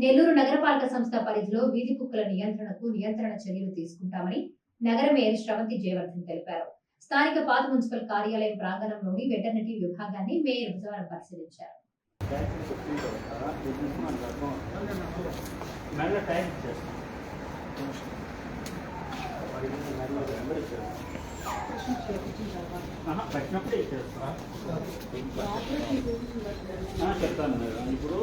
నెల్లూరు నగరపాలక సంస్థ పరిధిలో వీధి కుక్కల నియంత్రణకు నియంత్రణ చర్యలు తీసుకుంటామని నగర మేయర్ శ్రవంతి జయవర్ధన్ తెలిపారు. స్థానిక పాత మున్సిపల్ కార్యాలయం ప్రాంగణంలోని వెటర్నరీ విభాగాన్ని మేయర్ బుధవారం పరిశీలించారు. చెప్తాను మేడం. ఇప్పుడు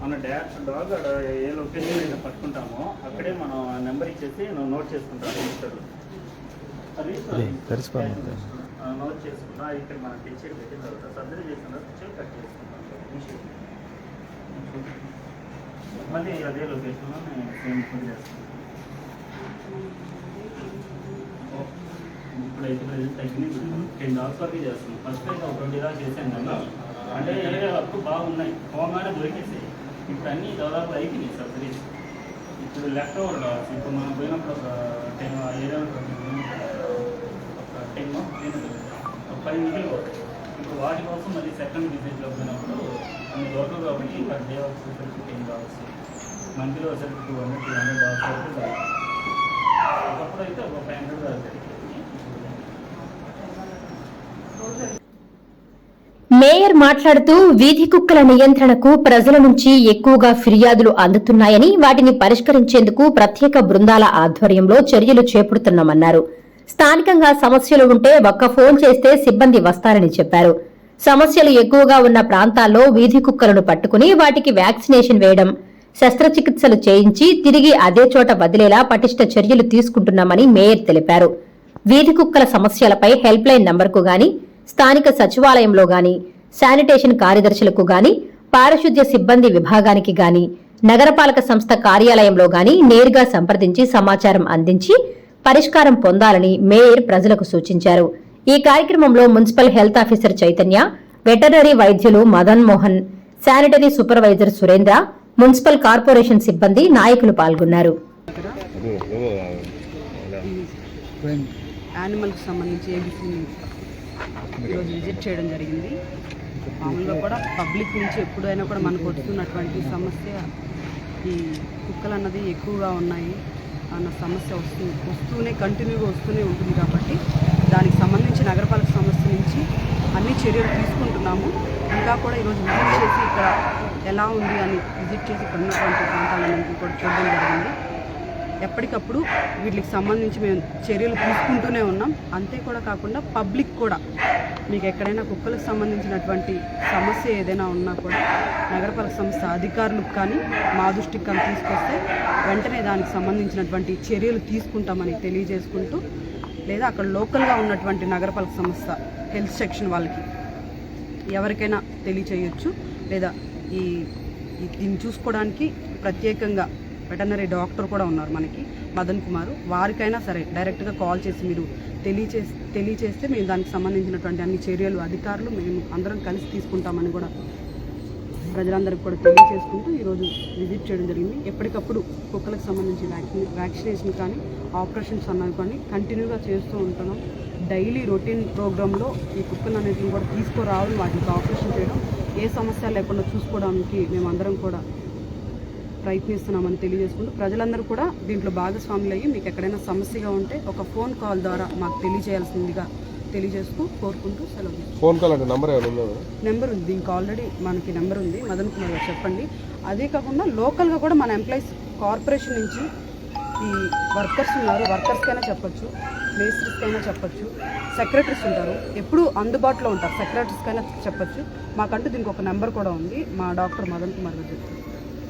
మన డా డాగ్ ఆడ ఏ లొకేషన్ అయితే పట్టుకుంటామో అక్కడే మనం ఆ నెంబర్ ఇచ్చేసి నోట్ చేసుకుంటాం రిజిస్టర్లో. నోట్ చేసుకుంటాం ఇక్కడ మనం టీచర్ పెట్టిన తర్వాత. సర్జరీ చేసిన తర్వాత కట్ చేసుకుంటాం. మళ్ళీ అదే లొకేషన్లో నేను సేమ్ ఫుడ్ చేస్తాను. ఇప్పుడైతే ప్రజెంట్ తగ్గింది టెన్ డాల్స్ వరకు చేస్తున్నాం. ఫస్ట్ అయితే ఒక ట్వంటీ దాకా చేశాను కదా. అంటే ఏరియా వరకు బాగున్నాయి. హోమానే దొరికేసాయి. ఇప్పుడు అన్నీ దాదాపు అయిపోయినాయి సబ్సిడీస్ ఇప్పుడు లెఫ్ట్ ఓవర్ డాల్స్ ఇప్పుడు మనం పోయినప్పుడు ఒక టెన్ ఏదో ఒక టెన్ ఒక పది మిగిలి ఇప్పుడు వాటి కోసం మళ్ళీ సెకండ్ విజిట్లో పోయినప్పుడు అన్ని దొరకదు కాబట్టి పర్ డే వచ్చేసరికి టెన్ డాల్స్ మంత్లీ వచ్చేసరికి two hundred three hundred dollars ఒకప్పుడు అయితే ఒక ఫైవ్ హండ్రెడ్ దాకా జరిగేది మేయర్ మాట్లాడుతూ వీధి కుక్కల నియంత్రణకు ప్రజల నుంచి ఎక్కువగా ఫిర్యాదులు అందుతున్నాయని వాటిని పరిష్కరించేందుకు ప్రత్యేక బృందాల ఆధ్వర్యంలో చర్యలు చేపడుతున్నామన్నారు. స్థానికంగా సమస్యలు ఉంటే ఒక్క ఫోన్ చేస్తే సిబ్బంది వస్తారని చెప్పారు. సమస్యలు ఎక్కువగా ఉన్న ప్రాంతాల్లో వీధి కుక్కలను పట్టుకుని వాటికి వ్యాక్సినేషన్ వేయడం శస్త్రచికిత్సలు చేయించి తిరిగి అదే చోట వదిలేలా పటిష్ట చర్యలు తీసుకుంటున్నామని మేయర్ తెలిపారు. వీధి కుక్కల సమస్యలపై హెల్ప్ లైన్ నంబర్కు గాని స్థానిక సచివాలయంలో గాని శానిటేషన్ కార్యదర్శులకు గాని పారిశుద్ధ్య సిబ్బంది విభాగానికి గాని నగరపాలక సంస్థ కార్యాలయంలో గాని నేరుగా సంప్రదించి సమాచారం అందించి పరిష్కారం పొందాలని మేయర్ ప్రజలకు సూచించారు. ఈ కార్యక్రమంలో municipal health officer Chaitanya veterinary వైద్యులు Madan Mohan sanitary supervisor Surendra municipal corporation సిబ్బంది నాయకులు పాల్గొన్నారు. యానిమల్కి సంబంధించి ఏబిసి ఈరోజు విజిట్ చేయడం జరిగింది. మామూలుగా కూడా పబ్లిక్ నుంచి ఎప్పుడైనా కూడా మనకు వస్తున్నటువంటి సమస్య ఈ కుక్కలు అన్నది ఎక్కువగా ఉన్నాయి అన్న సమస్య వస్తూ వస్తూనే కంటిన్యూగా వస్తూనే ఉంటుంది కాబట్టి దానికి సంబంధించి నగరపాలక సంస్థ నుంచి అన్ని చర్యలు తీసుకుంటున్నాము. ఇంకా కూడా ఈరోజు విజిట్ చేసి ఇక్కడ ఎలా ఉంది అని విజిట్ చేసి ఇక్కడ ఉన్నటువంటి ప్రాంతాలన్నింటినీ కూడా చూడడం జరిగింది. ఎప్పటికప్పుడు వీటికి సంబంధించి మేము చర్యలు తీసుకుంటూనే ఉన్నాం. అంతే కూడా కాకుండా పబ్లిక్ కూడా. మీకు ఎక్కడైనా కుక్కలకు సంబంధించినటువంటి సమస్య ఏదైనా ఉన్నా కూడా నగరపాలక సంస్థ అధికారులకు కానీ మా దృష్టికి కానీ తీసుకొస్తే వెంటనే దానికి సంబంధించినటువంటి చర్యలు తీసుకుంటామని తెలియజేసుకుంటూ లేదా అక్కడ లోకల్గా ఉన్నటువంటి నగరపాలక సంస్థ హెల్త్ సెక్షన్ వాళ్ళకి ఎవరికైనా తెలియచేయచ్చు. లేదా ఈ- దీన్ని చూసుకోవడానికి ప్రత్యేకంగా వెటనరీ డాక్టర్ కూడా ఉన్నారు మనకి మదన్ కుమార్. వారికైనా సరే డైరెక్ట్గా కాల్ చేసి మీరు తెలియచే తెలియచేస్తే మేము దానికి సంబంధించినటువంటి అన్ని చర్యలు అధికారులు మేము అందరం కలిసి తీసుకుంటామని కూడా ప్రజలందరికీ కూడా తెలియజేసుకుంటూ ఈరోజు విజిట్ చేయడం జరిగింది. ఎప్పటికప్పుడు కుక్కలకు సంబంధించి వ్యాక్సిన్ వ్యాక్సినేషన్ కానీ ఆపరేషన్స్ అన్నవి కానీ కంటిన్యూగా చేస్తూ ఉంటున్నాం. డైలీ రొటీన్ ప్రోగ్రాంలో ఈ కుక్కలు అనేది కూడా తీసుకురావడం వాటికి ఆపరేషన్ చేయడం. ఏ సమస్య లేకుండా చూసుకోవడానికి మేమందరం కూడా ప్రయత్నిస్తున్నామని తెలియజేసుకుంటూ ప్రజలందరూ కూడా దీంట్లో భాగస్వాములు అయ్యి మీకు ఎక్కడైనా సమస్యగా ఉంటే ఒక ఫోన్ కాల్ ద్వారా మాకు తెలియజేయాల్సిందిగా తెలియజేస్తూ కోరుకుంటూ సెలవు. ఫోన్ కాల్ అంటే నంబర్ నెంబర్ ఉంది. దీనికి ఆల్రెడీ మనకి నెంబర్ ఉంది. మదన్ కుమార్ గారు చెప్పండి. అదే కాకుండా లోకల్గా కూడా మన ఎంప్లాయీస్ కార్పొరేషన్ నుంచి ఈ వర్కర్స్ ఉన్నారు. వర్కర్స్కైనా చెప్పొచ్చు మేస్త్రిస్కైనా చెప్పొచ్చు సెక్రటరీస్ ఉంటారు. ఎప్పుడు అందుబాటులో ఉంటారు. సెక్రటరీస్కైనా చెప్పొచ్చు. మాకంటూ దీనికి ఒక నెంబర్ కూడా ఉంది. మా డాక్టర్ మదన్ కుమార్ గారు